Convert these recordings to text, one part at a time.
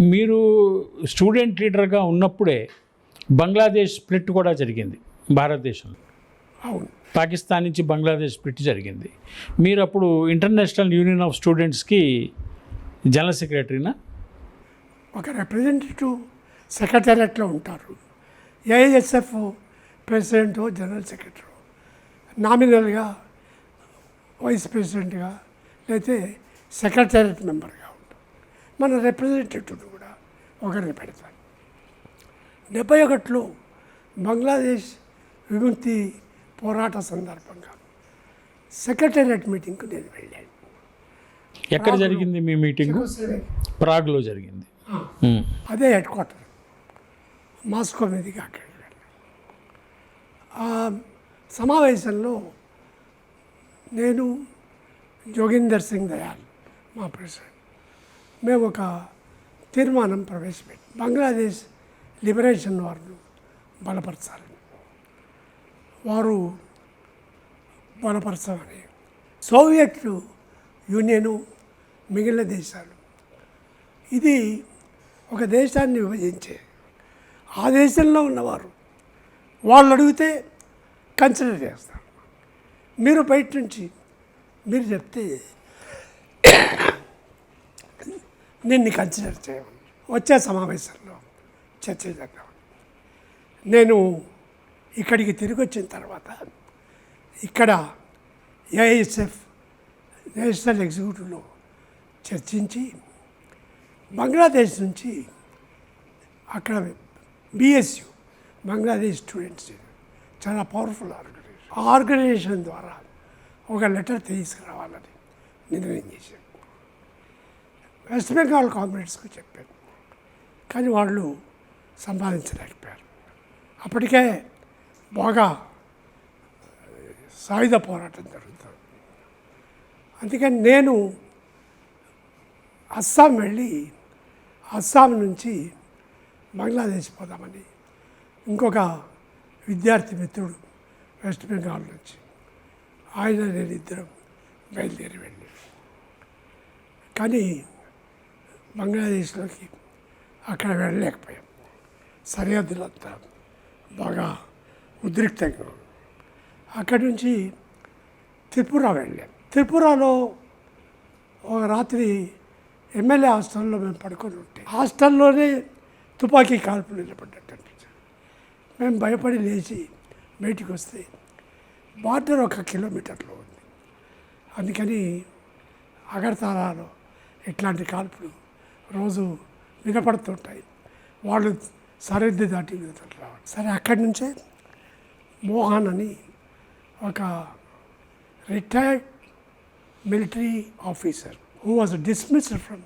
మీరు స్టూడెంట్ లీడర్గా ఉన్నప్పుడే బంగ్లాదేశ్ స్ప్లిట్ కూడా జరిగింది భారతదేశంలో. అవును. పాకిస్తాన్ నుంచి బంగ్లాదేశ్ స్ప్లిట్ జరిగింది. మీరు అప్పుడు ఇంటర్నేషనల్ యూనియన్ ఆఫ్ స్టూడెంట్స్కి జనరల్ సెక్రటరీనా? ఒక రిప్రజెంటేటివ్ సెక్రటేరియట్లో ఉంటారు. AISF president general secretary. నామినల్గా vice ప్రెసిడెంట్గా లేకపోతే సెక్రటేరియట్ మెంబర్గా. మన రిప్రజెంటేటివ్ కూడా ఒకరిని పెడతారు. డెబ్బై ఒకటిలో బంగ్లాదేశ్ విముక్తి పోరాట సందర్భంగా సెక్రటేరియట్ మీటింగ్కు నేను వెళ్ళాను. ఎక్కడ జరిగింది మీ మీటింగు ప్రాగ్లో జరిగింది. అదే హెడ్ క్వార్టర్ మాస్కో మీదుగా అక్కడికి వెళ్ళాను. సమావేశంలో నేను జోగిందర్ సింగ్ దయాల్ మా ప్రెసిడెంట్ మేము ఒక తీర్మానం ప్రవేశపెట్టి. బంగ్లాదేశ్ లిబరేషన్ వారిని బలపరచాలి వారు బలపరచమని సోవియట్ యూనియను మిగిలిన దేశాలు. ఇది ఒక దేశాన్ని విభజించే ఆ దేశంలో ఉన్నవారు. వాళ్ళు అడిగితే కన్సిడర్ చేస్తారు. మీరు బయట నుంచి మీరు చెప్తే నిన్ను కన్సిడర్ చేయమని. వచ్చే సమావేశంలో చర్చ చేద్దాం. నేను ఇక్కడికి తిరిగి వచ్చిన తర్వాత ఇక్కడ ఏఐఎస్ఎఫ్ నేషనల్ ఎగ్జిక్యూటివ్లో చర్చించి బంగ్లాదేశ్ నుంచి అక్కడ బిఎస్యు బంగ్లాదేశ్ స్టూడెంట్స్ చాలా పవర్ఫుల్ ఆర్గనైజేషన్. ఆ ఆర్గనైజేషన్ ద్వారా ఒక లెటర్ తీసుకురావాలని నిర్ణయం చేశాను. వెస్ట్ బెంగాల్ కామ్రేడ్స్కి చెప్పాను కానీ వాళ్ళు సంపాదించలేకపోయారు. అప్పటికే బాగా సాయుధ పోరాటం జరుగుతుంది. అందుకని నేను అస్సాం వెళ్ళి అస్సాం నుంచి బంగ్లాదేశ్ పోదామని ఇంకొక విద్యార్థి మిత్రుడు వెస్ట్ బెంగాల్ నుంచి ఆయన నేను ఇద్దరం బయలుదేరి వెళ్ళి. కానీ బంగ్లాదేశ్లోకి అక్కడ వెళ్ళలేకపోయాం. సరిహద్దులంతా బాగా ఉద్రిక్తంగా ఉంది. అక్కడి నుంచి త్రిపుర వెళ్ళాం. త్రిపురలో ఒక రాత్రి ఎమ్మెల్యే హాస్టల్లో మేము పడుకొని ఉంటే హాస్టల్లోనే తుపాకీ కాల్పులు నిలబడ్డట్టు అనిపించారు మేము భయపడి లేచి బయటికి వస్తే బార్డర్ ఒక కిలోమీటర్లో ఉంది. అందుకని అగర్తాలాలో ఇట్లాంటి కాల్పులు రోజు వినపడుతుంటాయి. వాళ్ళు సరిహద్దు దాటి యువతలు రావాలి సరే అక్కడి నుంచే మోహన్ అని ఒక retired military officer who was dismissed from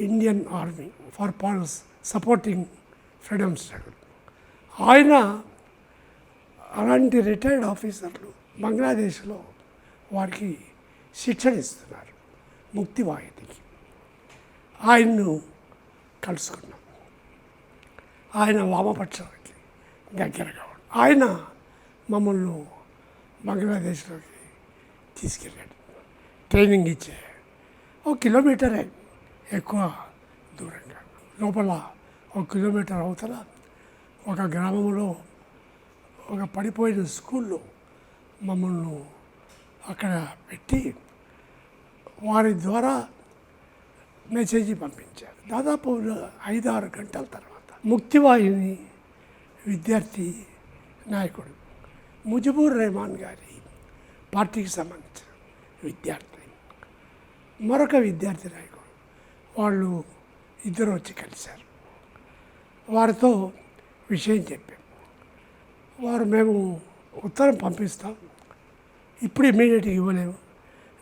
Indian army for pals supporting freedom struggle ఆయన అలాంటి రిటైర్డ్ ఆఫీసర్లు బంగ్లాదేశ్లో వారికి శిక్షణ ఇస్తున్నారు ముక్తి వాహినికి. ఆయన్ను కలుసుకున్నాం. ఆయన వామపక్షానికి దగ్గరగా ఆయన మమ్మల్ని బంగ్లాదేశ్లోకి తీసుకెళ్ళాడు. ట్రైనింగ్ ఇచ్చే ఒక కిలోమీటరే ఎక్కువ దూరంగా లోపల ఒక కిలోమీటర్ అవతల ఒక గ్రామంలో ఒక పడిపోయిన స్కూల్లో మమ్మల్ని అక్కడ పెట్టి వారి ద్వారా మెసేజ్ పంపించారు. దాదాపు ఐదారు గంటల తర్వాత ముక్తివాహిని విద్యార్థి నాయకుడు ముజిబుర్ రెహమాన్ గారి పార్టీకి సంబంధించిన విద్యార్థి మరొక విద్యార్థి నాయకుడు. వాళ్ళు ఇద్దరు వచ్చి కలిశారు. వారితో విషయం చెప్పాం. వారు మేము ఉత్తరం పంపిస్తాం. ఇప్పుడు ఇమీడియట్గా ఇవ్వలేము.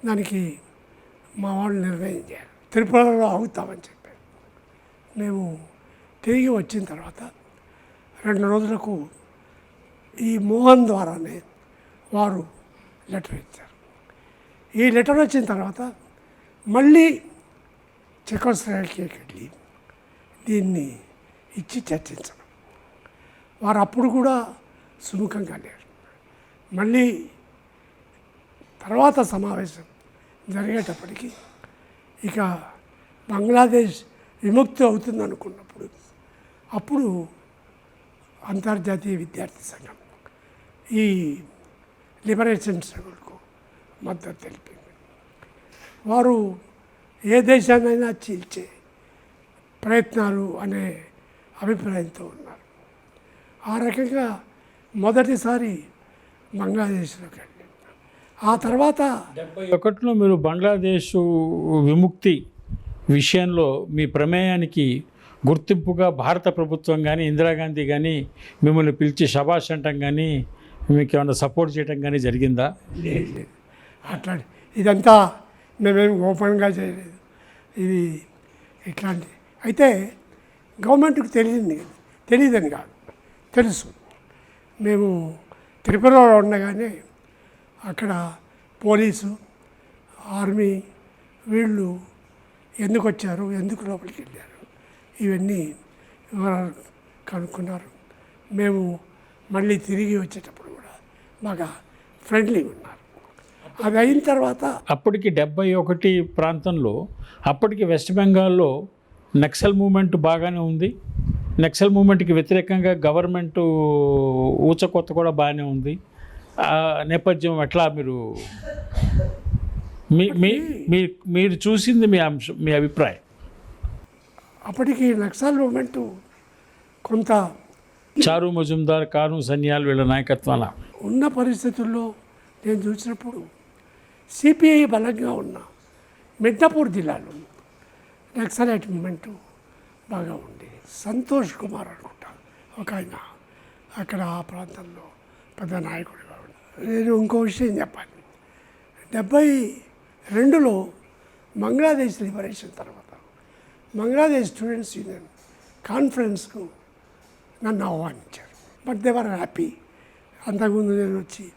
దానికి మా వాళ్ళు నిర్ణయం చేయాలి. త్రిపురలో ఆగుతామని చెప్పారు మేము తిరిగి వచ్చిన తర్వాత రెండు రోజులకు ఈ మోహన్ ద్వారానే వారు లెటర్ ఇచ్చారు. ఈ లెటర్ వచ్చిన తర్వాత మళ్ళీ చెకోస్లోవాకియాకి వెళ్ళి దీన్ని ఇచ్చి చర్చించడం. వారు అప్పుడు కూడా సుముఖంగా లేరు. మళ్ళీ తర్వాత సమావేశం జరిగేటప్పటికి ఇక బంగ్లాదేశ్ విముక్తి అవుతుంది అనుకున్నప్పుడు అప్పుడు అంతర్జాతీయ విద్యార్థి సంఘం ఈ లిబరేషన్ స్ట్రగుల్కు మద్దతు తెలిపింది. వారు ఏ దేశాన్నైనా చీల్చే ప్రయత్నాలు అనే అభిప్రాయంతో ఉన్నారు. ఆ రకంగా మొదటిసారి బంగ్లాదేశ్లోకి వెళ్ళి ఆ తర్వాత డెబ్బై ఒకటిలో మీరు బంగ్లాదేశ్ విముక్తి విషయంలో మీ ప్రమేయానికి గుర్తింపుగా భారత ప్రభుత్వం కానీ ఇందిరాగాంధీ కానీ మిమ్మల్ని పిలిచి శబాష్ అంటం కానీ మీకు ఏమైనా సపోర్ట్ చేయడం కానీ జరిగిందా? లేదు లేదు. అట్లా ఇదంతా మేమేం ఓపెన్గా చేయలేదు. ఇది ఇట్లాంటి అయితే గవర్నమెంట్కి తెలియదు తెలియదని కాదు తెలుసు. మేము త్రిపురలో ఉండగానే అక్కడ పోలీసు ఆర్మీ వీళ్ళు ఎందుకు వచ్చారు ఎందుకు లోపలికి వెళ్ళారు? ఇవన్నీ వివరాలు కనుక్కున్నారు. మేము మళ్ళీ తిరిగి వచ్చేటప్పుడు కూడా బాగా ఫ్రెండ్లీగా ఉన్నారు. అది అయిన తర్వాత అప్పటికి డెబ్బై ఒకటి ప్రాంతంలో అప్పటికి వెస్ట్ బెంగాల్లో నక్సల్ మూమెంట్ బాగానే ఉంది. నక్సల్ మూమెంట్కి వ్యతిరేకంగా గవర్నమెంట్ ఊచకొత్త కూడా బాగానే ఉంది. నేపథ్యం ఎట్లా మీరు మీ మీ మీరు చూసింది మీ అంశం మీ అభిప్రాయం? అప్పటికి నక్సల్ మూమెంట్ కొంత చారు మజుందార్ కారు సన్యాల్ వీళ్ళ నాయకత్వాన? ఉన్న పరిస్థితుల్లో నేను చూసినప్పుడు సిపిఐ బలంగా ఉన్న మిడ్నాపూర్ జిల్లాలో నక్సలైట్ మూమెంట్ బాగా ఉండేది సంతోష్ కుమార్ అనుకుంటా ఒక ఆయన అక్కడ ఆ ప్రాంతంలో పెద్ద ఉన్నాడు నేను ఇంకో విషయం చెప్పాలి. డెబ్బై రెండులో బంగ్లాదేశ్ లిబరేషన్ తర్వాత. బంగ్లాదేశ్ స్టూడెంట్స్ యూనియన్ కాన్ఫరెన్స్కు నన్ను ఆహ్వానించారు. But they were happy. అంతకుముందు నేను వచ్చి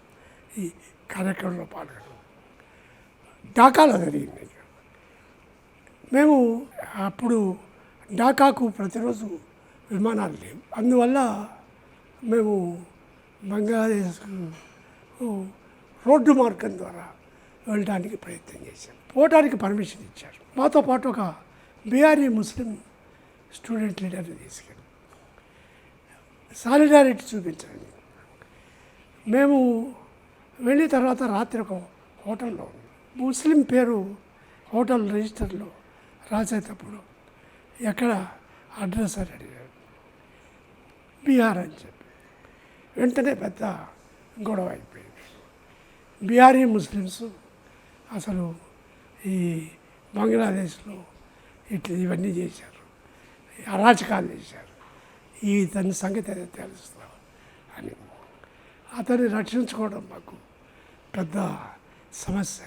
ఈ కార్యక్రమంలో పాల్గొన్నాను. ఢాకాలో జరిగింది మేము అప్పుడు ఢాకాకు ప్రతిరోజు విమానాలు లేవు. అందువల్ల మేము బంగ్లాదేశ్కు రోడ్డు మార్గం ద్వారా వెళ్ళడానికి ప్రయత్నం చేశాం పోవడానికి పర్మిషన్ ఇచ్చారు. మాతో పాటు ఒక బీఆర్ఏ ముస్లిం స్టూడెంట్ లీడర్ని తీసుకెళ్ళి సాలిడారిటీ చూపించండి. మేము వెళ్ళిన తర్వాత రాత్రి ఒక హోటల్లో ముస్లిం పేరు హోటల్ రిజిస్టర్లో రాసేటప్పుడు ఎక్కడ అడ్రస్ అని అడిగాడు బీహార్ అని చెప్పి. వెంటనే పెద్ద గొడవ అయింది. బీహారీ ముస్లిమ్స్ అసలు ఈ బంగ్లాదేశ్లో ఇట్లా ఇవన్నీ చేశారు. అరాచకాలు చేశారు. ఈ తన సంగతి ఏదో తెలుస్తా అని. అతన్ని రక్షించుకోవడం మాకు పెద్ద సమస్య.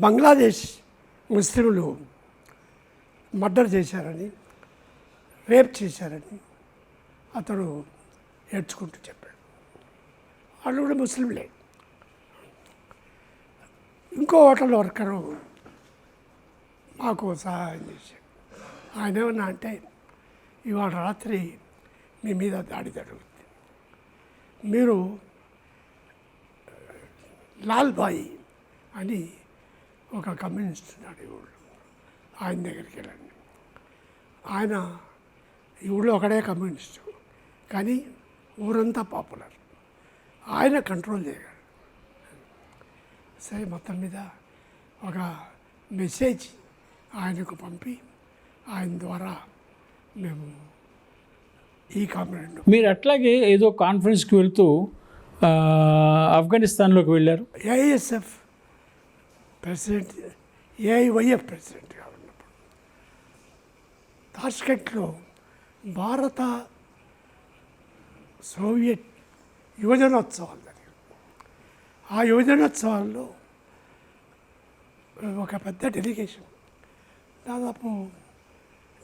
బంగ్లాదేశ్ ముస్లింలు మర్డర్ చేశారని రేప్ చేశారని అతడు ఏడ్చుకుంటూ చెప్పాడు. వాళ్ళు కూడా ముస్లింలే. ఇంకో హోటల్ వర్కరు మాకు సహాయం చేశాడు ఆయన ఏమన్నా అంటే ఇవాళ రాత్రి మీ మీద దాడి జరుగుతుంది. మీరు లాల్బాయి అని ఒక కమ్యూనిస్ట్ ఉన్నాడు ఈ ఊళ్ళో. ఆయన దగ్గరికి వెళ్ళండి. ఆయన ఈ ఊళ్ళో ఒకడే కమ్యూనిస్టు. కానీ ఊరంతా పాపులర్. ఆయన కంట్రోల్ చేయగలరు సరే మొత్తం మీద ఒక మెసేజ్ ఆయనకు పంపి ఆయన ద్వారా మేము ఈ కాంప్లైంట్ మీరు అట్లాగే ఏదో కాన్ఫరెన్స్కి వెళ్తూ ఆఫ్ఘనిస్తాన్లోకి వెళ్ళారు. ఏఐఎస్ఎఫ్ ప్రెసిడెంట్ ఏఐవైఎఫ్ ప్రెసిడెంట్గా ఉన్నప్పుడు తాష్కెంట్లో భారత సోవియట్ యువజనోత్సవాలు ఆ యువజనోత్సవాల్లో ఒక పెద్ద డెలిగేషన్ దాదాపు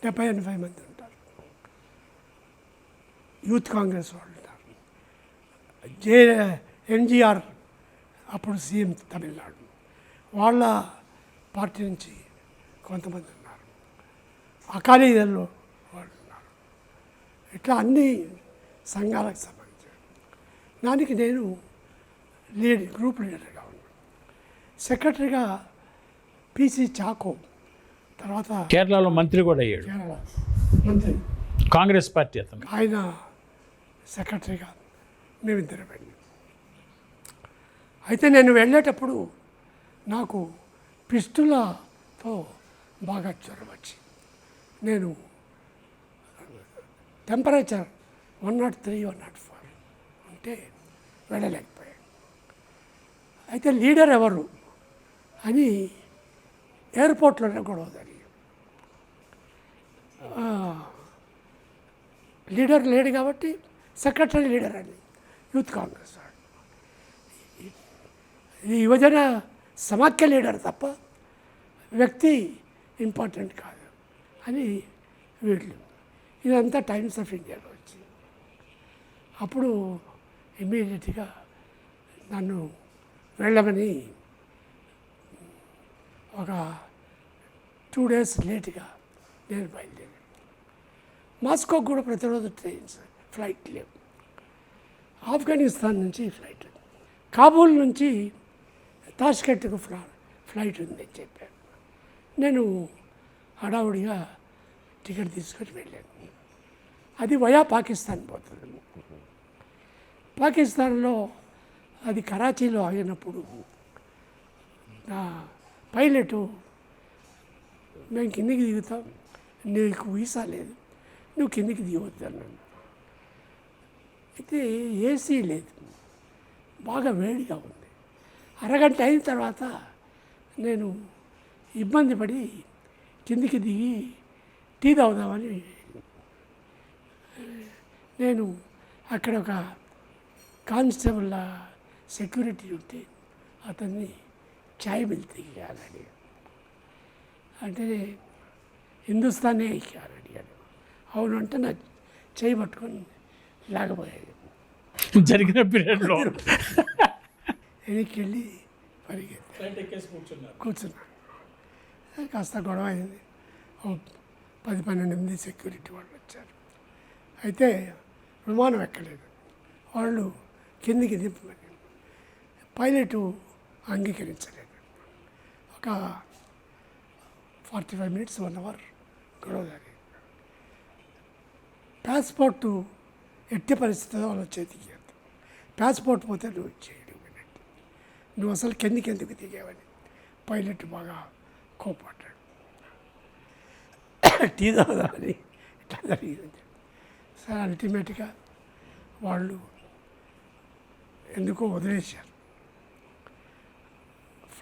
డెబ్బై ఎనభై మంది ఉంటారు. యూత్ కాంగ్రెస్ వాళ్ళు ఉంటారు. జే ఎన్జిఆర్ అప్పుడు సీఎం తమిళనాడు. వాళ్ళ పార్టీ నుంచి కొంతమంది ఉన్నారు. అకాలీదళ్ళు వాళ్ళు ఉన్నారు. ఇట్లా అన్ని సంఘాలకు సంబంధించి దానికి నేను లీడ్ గ్రూప్ లీడర్గా. ఉన్నాను సెక్రటరీగా పిసి చాకో తర్వాత కేరళలో మంత్రి కూడా అయ్యాడు. కేరళ మంత్రి. కాంగ్రెస్ పార్టీ అతను. ఆయన సెక్రటరీగా మేమిద్దరం వెళ్ళాం. అయితే నేను వెళ్ళేటప్పుడు నాకు పిస్టులతో బాగా జ్వరం వచ్చి నేను temperature one naught three one naught four ఉంటే వెళ్ళలేకపోయాను అయితే లీడర్ ఎవరు అని ఎయిర్పోర్ట్లోనే గొడవ జరిగింది. లీడర్ లేడు కాబట్టి సెక్రటరీ లీడర్ అని యూత్ కాంగ్రెస్ వాడు. ఈ యువజన సమాఖ్య లీడర్ తప్ప వ్యక్తి ఇంపార్టెంట్ కాదు అని వీళ్ళు. ఇదంతా టైమ్స్ ఆఫ్ ఇండియాలో వచ్చింది. అప్పుడు ఇమ్మీడియట్గా నన్ను వెళ్ళమని ఒక టూ డేస్ లేట్గా నేను బయలుదేరాను. మాస్కో కూడా ప్రతిరోజు ట్రైన్స్ ఫ్లైట్ లేవు. ఆఫ్ఘనిస్తాన్ నుంచి ఫ్లైట్ కాబూల్ నుంచి తాష్కెట్కు ఫ్లా ఫ్లైట్ ఉందని చెప్పాను నేను హడావుడిగా టికెట్ తీసుకొని వెళ్ళాను. అది వయా పాకిస్తాన్ పోతుంది. పాకిస్తాన్లో అది కరాచీలో ఆగినప్పుడు నా పైలటు మేము కిందికి దిగుతాం. నీకు వీసా లేదు. నువ్వు కిందికి దిగవద్దు అన్నాను అయితే ఏసీ లేదు. బాగా వేడిగా ఉంది. అరగంట అయిన తర్వాత నేను ఇబ్బంది పడి కిందికి దిగి టీ తాగుదామని నేను అక్కడ ఒక కానిస్టేబుల్ సెక్యూరిటీ ఉంటే అతన్ని ఛాయ్ మిల్తే ఇవ్వాలని అంటే హిందుస్థానే ఇవ్వాలని అడిగాడు అవును అంటే నా చేయి పట్టుకొని లాగబోయాడు జరిగిన పీరియడ్లో. వెనక్కి వెళ్ళి పరిగెత్తి కూర్చున్నాను కాస్త గొడవ అయింది. ఓ పది పన్నెండు మంది సెక్యూరిటీ వాళ్ళు వచ్చారు. అయితే విమానం ఎక్కలేదు. వాళ్ళు కిందికి దింపమని పైలట్ అంగీకరించలేదు. ఒక forty five minutes one hour గొడవ జరిగింది. పాస్పోర్టు ఎట్టి పరిస్థితుల్లో వాళ్ళ చేతికి పాస్పోర్ట్ పోతే నువ్వు చేయడం నువ్వు అసలు కిందికి ఎందుకు దిగావని పైలట్ బాగా కోపడ్డాడు. టీ తాగుదామని ఇట్లా జరిగింది? సార్ అల్టిమేట్గా వాళ్ళు ఎందుకో వదిలేశారు.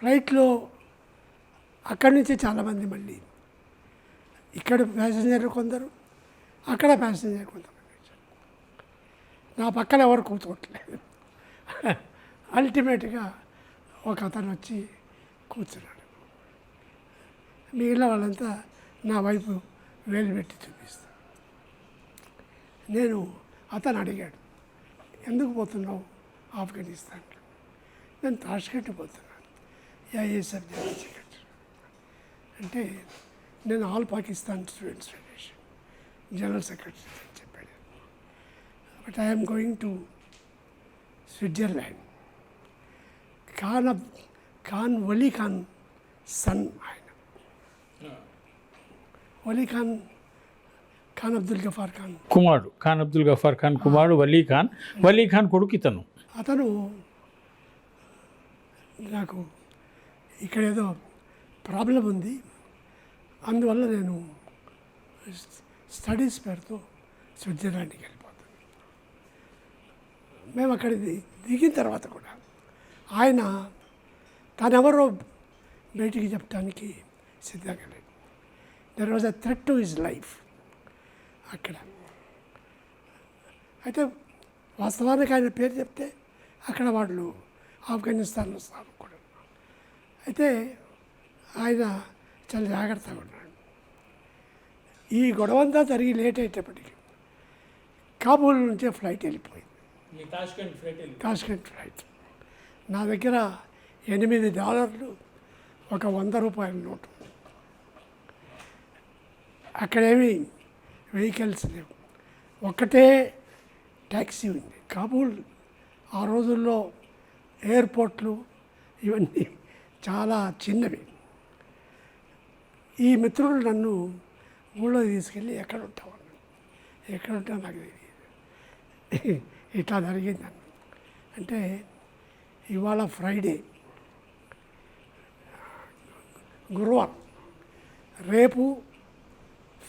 ఫ్లైట్లో అక్కడి నుంచి చాలామంది మళ్ళీ ఇక్కడ ప్యాసింజర్లు కొందరు అక్కడ ప్యాసింజర్ కొందరు. నా పక్కన ఎవరు కూర్చోవట్లేదు. అల్టిమేట్గా ఒక అతను వచ్చి కూర్చున్నాడు. మిగిలిన వాళ్ళంతా నా వైపు వేలు పెట్టి చూపిస్తాను నేను అతను అడిగాడు ఎందుకు పోతున్నావు ఆఫ్ఘనిస్తాన్ నేను తాష్కెట్ పోతున్నాను ఐఏఎస్ఎఫ్ జనరల్ సెక్రటరీ. అంటే నేను all Pakistan students federation general secretary అని చెప్పాడు. But I'm going to Switzerland. Khan అబ్ ఖాన్ వలీ ఖాన్ సన్ ఆయన. వలీ ఖాన్ ఖాన్ అబ్దుల్ గఫార్ ఖాన్. కుమారుడు ఖాన్ అబ్దుల్ గఫార్ ఖాన్ కుమారుడు వలీ ఖాన్ వలీ ఖాన్ కొడుకు ఇతను. అతను నాకు ఇక్కడ ఏదో ప్రాబ్లం ఉంది. అందువల్ల నేను స్టడీస్ పేరుతో స్విట్జర్లాండ్కి వెళ్ళిపోతాను. మేము అక్కడ దిగిన తర్వాత కూడా ఆయన తనెవరో బయటికి చెప్పడానికి సిద్ధంగా లేదు there was a threat to his life అక్కడ. అయితే వాస్తవానికి ఆయన పేరు చెప్తే అక్కడ వాళ్ళు ఆఫ్ఘనిస్తాన్ వస్తారు కూడా అయితే ఆయన చాలా జాగ్రత్తగా ఉన్నాడు. ఈ గొడవ అంతా జరిగి లేట్ అయ్యేటప్పటికి కాబూల్ నుంచే ఫ్లైట్ వెళ్ళిపోయింది. టాష్కెంట్ ఫ్లైట్ నా దగ్గర ఎనిమిది డాలర్లు ఒక వంద రూపాయల నోటు. అక్కడేమి వెహికల్స్ లేవు. ఒక్కటే ట్యాక్సీ ఉంది. కాబూల్ ఆ రోజుల్లో ఎయిర్పోర్ట్లు ఇవన్నీ చాలా చిన్నవి. ఈ మిత్రులు నన్ను ఊళ్ళో తీసుకెళ్ళి ఎక్కడ ఉంటావు ఎక్కడ ఉంటావు నాకు తెలియదు. ఇట్లా జరిగింది అంటే ఇవాళ ఫ్రైడే. గురువారం. రేపు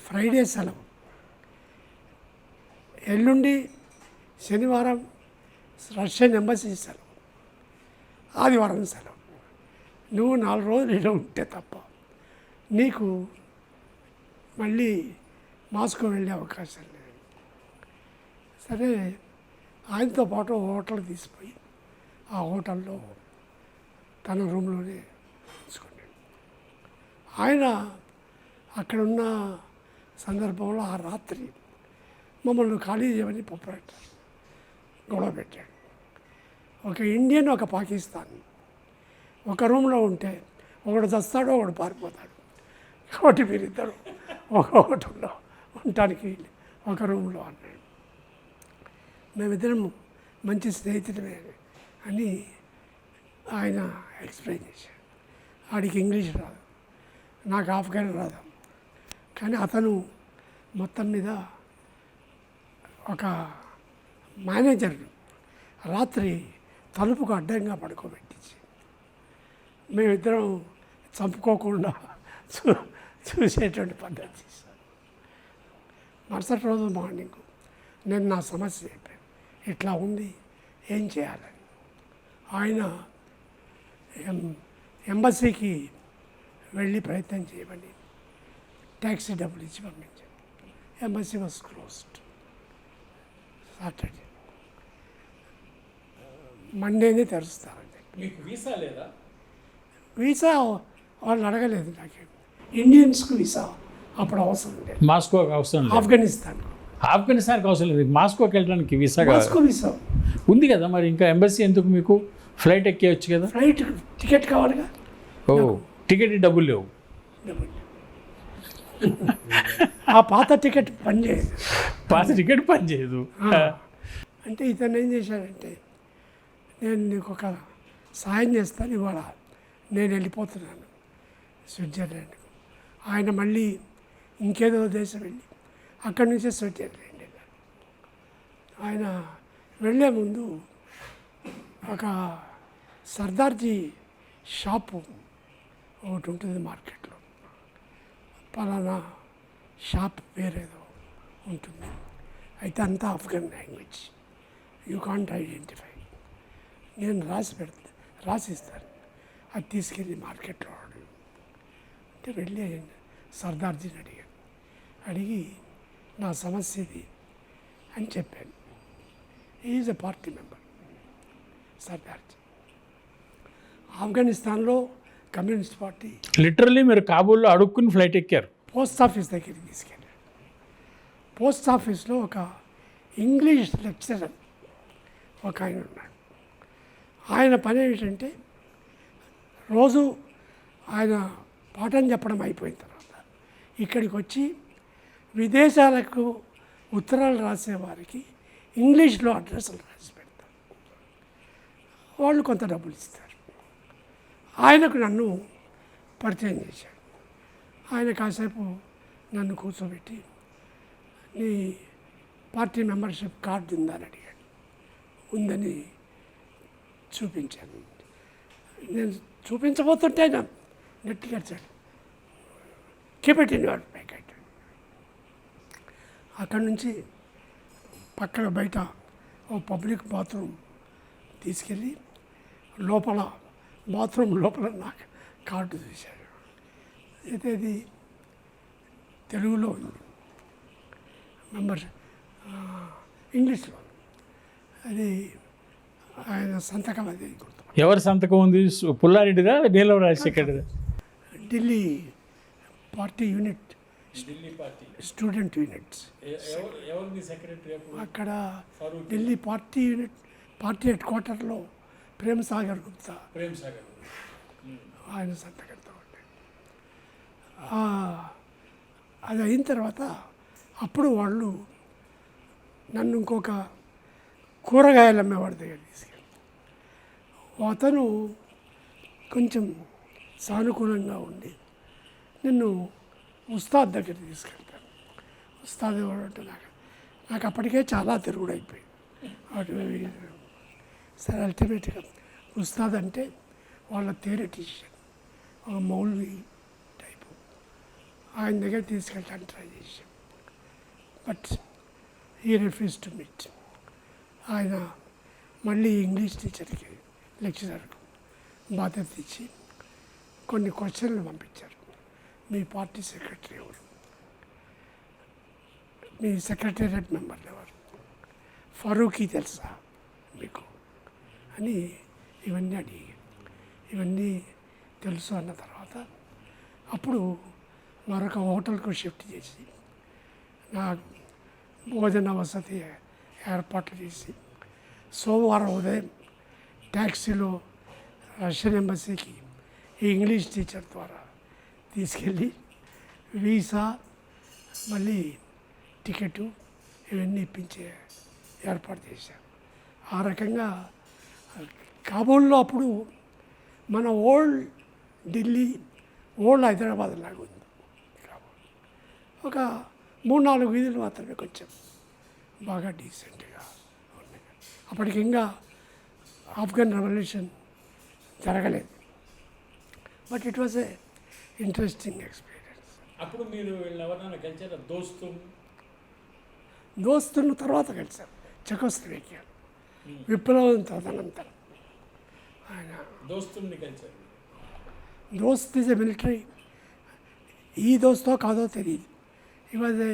ఫ్రైడే సెలవు. ఎల్లుండి శనివారం రష్యన్ ఎంబసీ సెలవు. ఆదివారం సెలవు. నువ్వు నాలుగు రోజులు ఇలా ఉంటే తప్ప నీకు మళ్ళీ మాస్కో వెళ్ళే అవకాశం లేదు. సరే ఆయనతో పాటు హోటల్ తీసిపోయి ఆ హోటల్లో తన రూమ్లోనే ఉంచుకున్నాడు. ఆయన అక్కడున్న సందర్భంలో ఆ రాత్రి మమ్మల్ని ఖాళీ చేయమని పొప్పరెట్టారు గొడవ పెట్టాడు. ఒక ఇండియన్ ఒక పాకిస్తాన్ ఒక రూమ్లో ఉంటే ఒకడు చస్తాడు ఒకడు పారిపోతాడు. కాబట్టి మీరిద్దరు ఒక హోటల్లో ఉండటానికి ఒక రూమ్లో అన్నాడు. మేమిద్దరం మంచి స్నేహితులమే అని ఆయన ఎక్స్ప్లెయిన్ చేశాడు. ఆడికి ఇంగ్లీష్ రాదు నాకు ఆఫ్ఘన్ రాదు. కానీ అతను మొత్తం మీద ఒక మేనేజర్ రాత్రి తలుపుకు అడ్డంగా పడుకోబెట్టి మేమిద్దరం చంపుకోకుండా చూ చూసేటువంటి పద్ధతి మరుసటి రోజు మార్నింగ్ నేను నా సమస్య చెప్పాను. ఇట్లా ఉంది ఏం చేయాలని. ఆయన ఎం ఎంబసీకి వెళ్ళి ప్రయత్నం చేయమని ట్యాక్సీ డబ్బులు ఇచ్చి పంపించాను ఎంబసీ వాజ్ క్లోజ్డ్. సాటర్డే. మండేనే తెరుస్తారని చెప్పి మీకు వీసా లేదా? వీసా వాళ్ళు అడగలేదు నాకేం. ఇండియన్స్కి వీసా అప్పుడు అవసరం లేదు. మాస్కోకి అవసరం లేదు. ఆఫ్ఘనిస్తాన్. ఆఫ్ఘనిస్తాన్కి అవసరం లేదు. మాస్కోకి వెళ్ళడానికి వీసా మాస్కో వీసా. ఉంది కదా మరి ఇంకా ఎంబసీ ఎందుకు మీకు? ఫ్లైట్ ఎక్కేయచ్చు కదా? ఫ్లైట్ టికెట్ కావాలిగా? ఓ టికెట్ డబ్బులు లేవు. డబ్బులు. ఆ పాత టికెట్ పనిచేయదు. పాత టికెట్ పనిచేయదు. అంటే ఇతను ఏం చేశాడంటే నేను నీకు ఒక సాయం చేస్తాను ఇవాళ. నేను వెళ్ళిపోతున్నాను. స్విట్జర్లాండ్కు. ఆయన మళ్ళీ ఇంకేదో దేశం వెళ్ళి అక్కడి నుంచే స్విట్జర్లాండ్ వెళ్ళాడు. ఆయన వెళ్ళే ముందు ఒక సర్దార్జీ షాపు ఒకటి ఉంటుంది మార్కెట్లో. పలానా షాప్ వేరేదో ఉంటుంది. అయితే అంతా Afghan language. You can't identify. నేను రాసి పెడతా రాసిస్తాను. అది తీసుకెళ్ళి మార్కెట్లో అంటే వెళ్ళి సర్దార్జీని అడిగాను అడిగి నా సమస్య ఇది అని చెప్పాను is a party member Sardarji ఆఫ్ఘనిస్తాన్లో కమ్యూనిస్ట్ పార్టీ లిటరల్లీ మీరు కాబూల్లో అడుక్కుని ఫ్లైట్ ఎక్కారు. పోస్ట్ ఆఫీస్ దగ్గరికి తీసుకెళ్ళాడు. పోస్ట్ ఆఫీస్లో ఒక ఇంగ్లీష్ లెక్చరర్ ఒక ఆయన ఉన్నాడు. ఆయన పని ఏంటంటే రోజు ఆయన పాఠం చెప్పడం అయిపోయిన తర్వాత ఇక్కడికి వచ్చి విదేశాలకు ఉత్తరాలు రాసేవారికి ఇంగ్లీష్లో అడ్రస్లు రాసి పెడతారు. వాళ్ళు కొంత డబ్బులు ఇస్తారు. ఆయనకు నన్ను పరిచయం చేశాడు. ఆయన కాసేపు నన్ను కూర్చోబెట్టి నీ పార్టీ మెంబర్షిప్ కార్డు ఉందని అడిగాడు. ఉందని చూపించాను నేను చూపించబోతుంటే ఆయన గట్టిగా వచ్చాడు కీపెట్టిన వాడు ప్యాకెట్ అక్కడి నుంచి పక్కన బయట ఓ పబ్లిక్ బాత్రూమ్ తీసుకెళ్ళి లోపల బాత్రూమ్ లోపల నాకు కార్డు చూశాడు అయితే ఇది తెలుగులో ఉంది. మెంబర్స్ ఇంగ్లీష్లో అది ఆయన సంతకం అది. గుర్తు ఎవరి సంతకం ఉంది? పుల్లారెడ్డిదా? నీలవ రాజశేఖర్దా? Delhi party unit Delhi party. Student units. ఎవరు మీ సెక్రటరీ అక్కడ ఢిల్లీ పార్టీ యూనిట్ పార్టీ హెడ్ క్వార్టర్లో ప్రేమ్ సాగర్ గుప్తా. ప్రేమ్ సాగర్. ఆయన సంతకంతో అది అయిన తర్వాత అప్పుడు వాళ్ళు నన్ను ఇంకొక కూరగాయలు అమ్మేవాడి దగ్గర తీసుకెళ్ళి అతను కొంచెం సానుకూలంగా ఉండి నిన్ను ఉస్తాద్ దగ్గర తీసుకెళ్తాను ఉస్తాద్ ఎవరు అంటే నాకు నాకు అప్పటికే చాలా తిరుగుడు అయిపోయింది అటు సరే అల్టిమేట్గా ఉస్తాద్ అంటే వాళ్ళ థియరటిషియన్ ఒక మౌల్వి టైపు. ఆయన దగ్గర తీసుకెళ్ళడానికి ట్రై చేశాం బట్ ఈ రిఫ్యూజ్ టు మీట్. ఆయన మళ్ళీ ఇంగ్లీష్ టీచర్కి లెక్చరర్ బాధ్యత ఇచ్చి కొన్ని క్వశ్చన్లు పంపించారు. మీ పార్టీ సెక్రటరీ ఎవరు? మీ సెక్రటేరియట్ మెంబర్లు ఎవరు? ఫరూఖీ తెలుసా మీకు? అని ఇవన్నీ అడిగి ఇవన్నీ తెలుసు అన్న తర్వాత అప్పుడు మరొక హోటల్కు షిఫ్ట్ చేసి నా భోజన వసతి ఏర్పాట్లు చేసి సోమవారం ఉదయం ట్యాక్సీలో రష్యన్ ఎంబసీకి ఈ ఇంగ్లీష్ టీచర్ ద్వారా తీసుకెళ్ళి వీసా మళ్ళీ టికెట్ ఇవన్నీ ఇప్పించే ఏర్పాటు చేశారు. ఆ రకంగా కాబూల్లో అప్పుడు మన ఓల్డ్ ఢిల్లీ ఓల్డ్ హైదరాబాద్ లాగా ఉంది కాబూల్ ఒక మూడు నాలుగు వీధులు మాత్రమే కొంచెం బాగా డీసెంట్గా ఉన్నాయి. అప్పటికి ఇంకా ఆఫ్ఘన్ రెవల్యూషన్ జరగలేదు. But it was a interesting experience అప్పుడు మీరు ఎవరైనా కలిసారా దోస్తు దోస్తున్న తర్వాత కలిసాం చెకోస్లోవేకియా. విప్లవం తదనంతరం ఆయన దోస్తుల్ని కలిసారు దోస్త్ ఇస్ ఎ మిలిటరీ ఈ దోస్తో కాదో తెలియదు he was a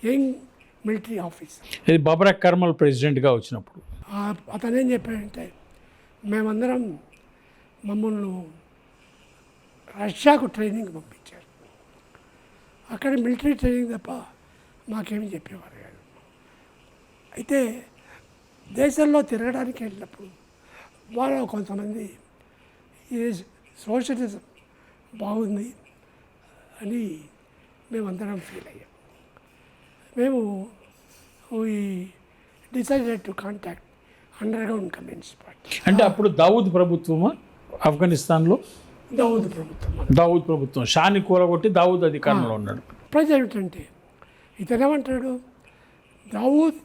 young military officer ఇది బాబరా కర్మల్ ప్రెసిడెంట్గా వచ్చినప్పుడు. అతను ఏం చెప్పాడంటే మేమందరం మమ్మల్ని రష్యాకు ట్రైనింగ్ పంపించారు. అక్కడ మిలిటరీ ట్రైనింగ్ తప్ప మాకేమి చెప్పేవారు కాదు. అయితే దేశంలో తిరగడానికి వెళ్ళినప్పుడు వాళ్ళు కొంతమంది ఈ సోషలిజం బాగుంది అని మేమందరం ఫీల్ అయ్యాం. మేము ఈ decided to contact underground communist party అంటే అప్పుడు దావూద్ ప్రభుత్వమా? ఆఫ్ఘనిస్తాన్లో? దావుద్ ప్రభుత్వం దావూద్ ప్రభుత్వం. షాని కూలగొట్టి దావూద్ అధికారంలో ఉన్నాడు. ప్రజలు ఏమిటంటే ఇతను ఏమంటాడు? Daoud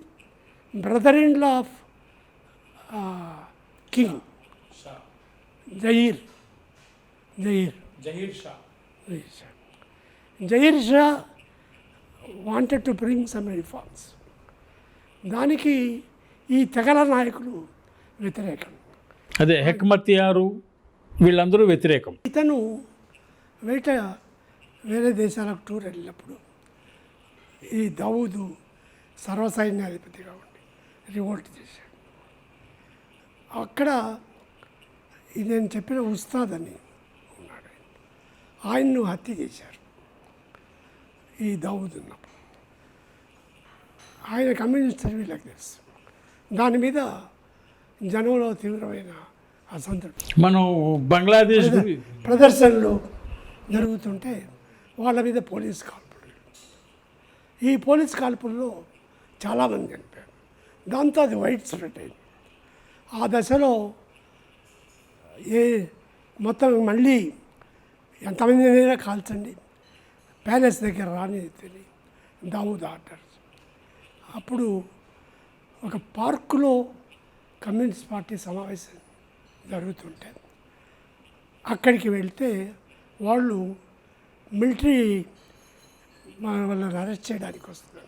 brother in law of king. జయీర్ జయీర్ Zahir Shah. Zahir Shah. Wanted to bring some reforms దానికి ఈ తెగల నాయకులు వ్యతిరేకం. అదే హెక్మతియారు వీళ్ళందరూ వ్యతిరేకం. ఇతను వేట వేరే దేశాలకు టూర్ వెళ్ళినప్పుడు ఈ దావూదు సర్వసైన్యాధిపతిగా ఉండి రివోల్ట్ చేశాడు. అక్కడ నేను చెప్పిన ఉస్తాద్ అని ఉన్నాడు. ఆయన. ఆయన్ను హత్య చేశారు ఈ దావూద్ ఉన్నప్పుడు ఆయన కమ్యూనిస్ట్ వీళ్ళకి తెలుసు. దాని మీద జనంలో తీవ్రమైన అసంతృప్తి. మనం బంగ్లాదేశ్ ప్రదర్శనలు జరుగుతుంటే వాళ్ళ మీద పోలీస్ కాల్పులు. ఈ పోలీస్ కాల్పుల్లో చాలామంది చనిపోయారు. దాంతో అది వైట్ స్ప్రెడ్ అయింది. ఆ దశలో ఏ మొత్తం మళ్ళీ ఎంతమందినైనా కాల్చండి? ప్యాలెస్ దగ్గర రాని తెలియ దావుద్ ఆర్డర్ అప్పుడు ఒక పార్కులో కమ్యూనిస్ట్ పార్టీ సమావేశం జరుగుతుంటే అక్కడికి వెళ్తే వాళ్ళు మిలిటరీ మన వాళ్ళని అరెస్ట్ చేయడానికి వస్తుంది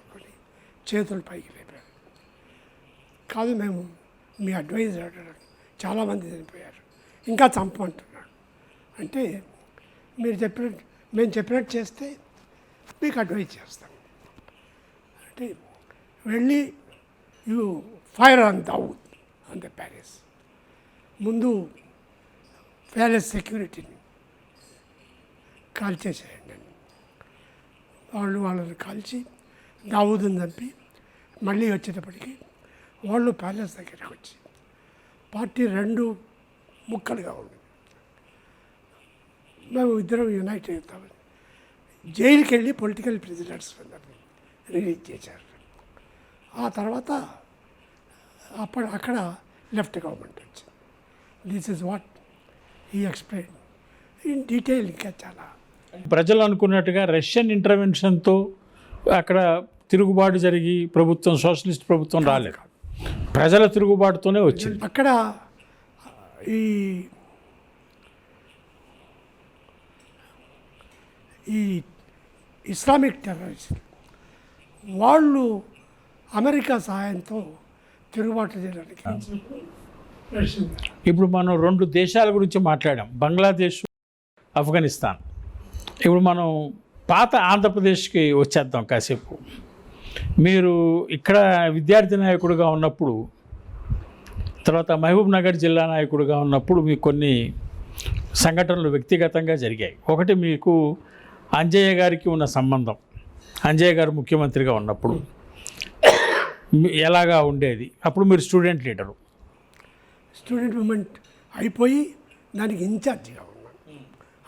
చేతులు పైకి లేపారు. కాదు మేము మీ అడ్వైజర్ చాలామంది చనిపోయారు. ఇంకా చంపమంటున్నాడు అంటే మీరు చెప్పినట్టు మేము చెప్పినట్టు చేస్తే మీకు అడ్వైజ్ చేస్తాం. అంటే వెళ్ళి you fire on Daoud on the palace. ముందు ప్యాలెస్ సెక్యూరిటీని కాల్చేసేయండి చేసేయండి వాళ్ళు వాళ్ళని కాల్చి దావుదని చంపి మళ్ళీ వచ్చేటప్పటికి వాళ్ళు ప్యాలెస్ దగ్గరికి వచ్చి పార్టీ రెండు ముక్కలుగా ఉంది. మేము ఇద్దరం యునైట్ అవుతామని. జైలుకి వెళ్ళి పొలిటికల్ ప్రిజనర్స్ రిలీజ్ చేశారు. ఆ తర్వాత అప్పుడు అక్కడ లెఫ్ట్ గవర్నమెంట్ వచ్చింది. దిస్ ఇస్ వాట్ ఈ ఎక్స్ప్లెయిన్ ఇన్ డీటెయిల్ ఇంకా చాలా. ప్రజలు అనుకున్నట్టుగా రష్యన్ ఇంటర్వెన్షన్తో అక్కడ తిరుగుబాటు జరిగి ప్రభుత్వం సోషలిస్ట్ ప్రభుత్వం రాలేదు. ప్రజల తిరుగుబాటుతోనే వచ్చింది. అక్కడ ఈ ఈ ఇస్లామిక్ టెర్రరిస్ట్ వాళ్ళు అమెరికా సహాయంతో తిరుగుబాటు చేయడానికి ఇప్పుడు మనం రెండు దేశాల గురించి మాట్లాడాం. బంగ్లాదేశ్ ఆఫ్ఘనిస్తాన్. ఇప్పుడు మనం పాత ఆంధ్రప్రదేశ్కి వచ్చేద్దాం కాసేపు. మీరు ఇక్కడ విద్యార్థి నాయకుడిగా ఉన్నప్పుడు తర్వాత మహబూబ్ నగర్ జిల్లా నాయకుడిగా ఉన్నప్పుడు మీకు కొన్ని సంఘటనలు వ్యక్తిగతంగా జరిగాయి. ఒకటి మీకు అంజయ్య గారికి ఉన్న సంబంధం. అంజయ్య గారు ముఖ్యమంత్రిగా ఉన్నప్పుడు. ఎలాగా ఉండేది? అప్పుడు మీరు స్టూడెంట్ లీడరు. స్టూడెంట్ మూమెంట్ అయిపోయి దానికి ఇన్ఛార్జిగా ఉన్నాను.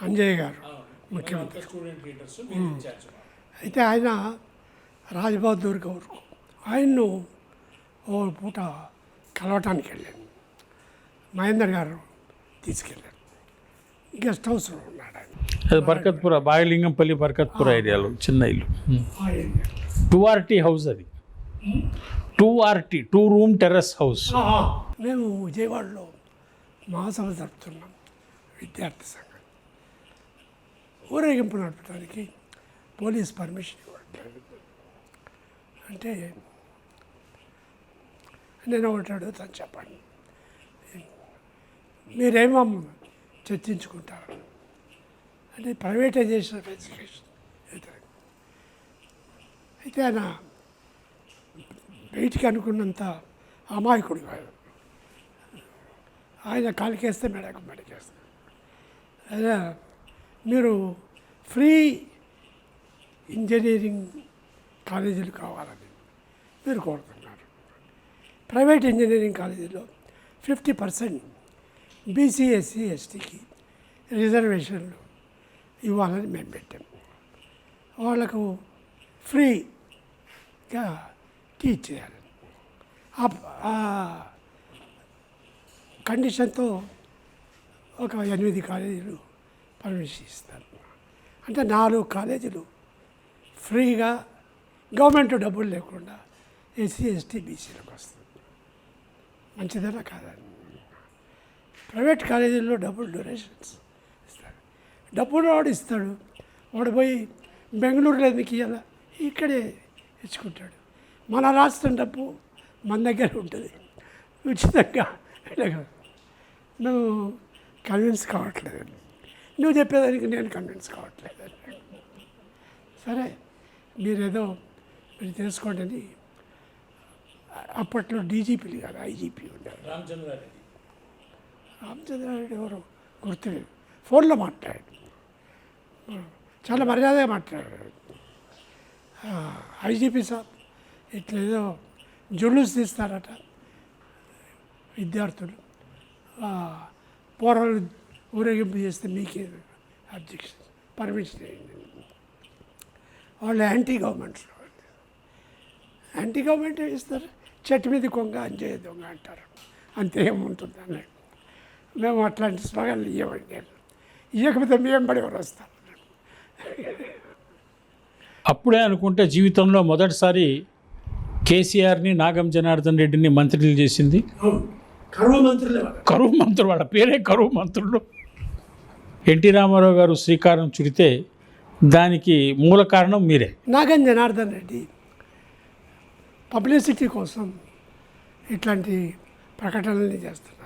అంజయ్య గారు ముఖ్యమంత్రి. అయితే ఆయన రాజ్బహదూర్ గౌర్. ఆయన్ను ఓ పూట కలవటానికి వెళ్ళాను. మహేందర్ గారు తీసుకెళ్ళారు. గెస్ట్ హౌస్లో ఉన్నాడు ఆయన. అది బర్కత్పుర బాగలింగంపల్లి బర్కత్పుర ఏరియాలో చిన్న ఇల్లు. ఆ ఏరియా. టూ ఆర్టీ హౌస్ అది. Two RT two room terrace house. మేము విజయవాడలో మహాసభ జరుపుతున్నాం విద్యార్థి సంఘం. ఊరేగింపు నడపడానికి పోలీస్ పర్మిషన్ ఇవ్వట్లేదు. అంటే నేను ఒకటి అడుగుతాను చెప్పండి. మీరేమో చర్చించుకుంటారు? అంటే ప్రైవేటైజేషన్ ఆఫ్ ఎడ్యుకేషన్. అయితే ఆయన బయటికి అనుకున్నంత అమాయకుడు కాదు. ఆయన కాలికేస్తే మెడకు మెడకేస్తాడు. అదే మీరు ఫ్రీ ఇంజనీరింగ్ కాలేజీలు కావాలని మీరు కోరుతున్నారు. ప్రైవేట్ ఇంజనీరింగ్ కాలేజీలో ఫిఫ్టీ పర్సెంట్ బీసీఎస్సీ ఎస్టీకి రిజర్వేషన్లు ఇవ్వాలని మేము పెట్టాం. వాళ్ళకు ఫ్రీగా టీచ్ చేయాలి. ఆ- కండిషన్తో ఒక ఎనిమిది కాలేజీలు పర్మిషన్ ఇస్తారు. అంటే నాలుగు కాలేజీలు ఫ్రీగా గవర్నమెంట్ డబ్బులు లేకుండా ఎస్సీ ఎస్టీ బీసీలకు వస్తుంది. మంచిదేనా కాదని ప్రైవేట్ కాలేజీల్లో డబ్బులు డొనేషన్స్ ఇస్తారు. డబ్బులు వాడు ఇస్తాడు. వాడు పోయి బెంగళూరులో ఎందుకు ఇవ్వాలా ఇక్కడే ఇచ్చుకుంటాడు. మన రాష్ట్రం డబ్బు మన దగ్గర ఉంటుంది. ఉచితంగా నువ్వు కన్విన్స్ కావట్లేదు. నువ్వు చెప్పేదానికి నేను కన్విన్స్ కావట్లేదు. సరే మీరేదో మీరు తెలుసుకోండి. అని అప్పట్లో డీజీపీలు కాదు ఐజీపీ ఉండేవారు. రామచంద్రారెడ్డి. ఎవరు గుర్తులేదు. ఫోన్లో మాట్లాడాడు. చాలా మర్యాదగా మాట్లాడాడు. ఐజీపీ సాబ్ ఇట్లా ఏదో జులుస్ తీస్తారట విద్యార్థులు. పోరాలు ఊరేగింపు చేస్తే మీకే అబ్జెక్షన్ పర్మిషన్ అయింది వాళ్ళు యాంటీ గవర్నమెంట్ యాంటీ గవర్నమెంట్ ఇస్తారు చెట్టు మీద కొంగ అంజయ్య దొంగ అంటారు. అంతే ఏముంటుంది అన్నాడు మేము అట్లాంటి స్లోగన్లు ఇవ్వండి ఇవ్వకపోతే మేము పడి ఎవరు వస్తారు? అప్పుడే అనుకుంటే జీవితంలో మొదటిసారి కేసీఆర్ని నాగం జనార్దన్ రెడ్డిని మంత్రులు చేసింది. కరువు మంత్రులే కరువు మంత్రులు వాళ్ళ పేరే కరువు మంత్రులు. ఎన్టీ రామారావు గారు శ్రీకారం చుడితే దానికి మూల కారణం మీరే. నాగన్ జనార్దన్ రెడ్డి పబ్లిసిటీ కోసం ఇట్లాంటి ప్రకటనలు చేస్తారు.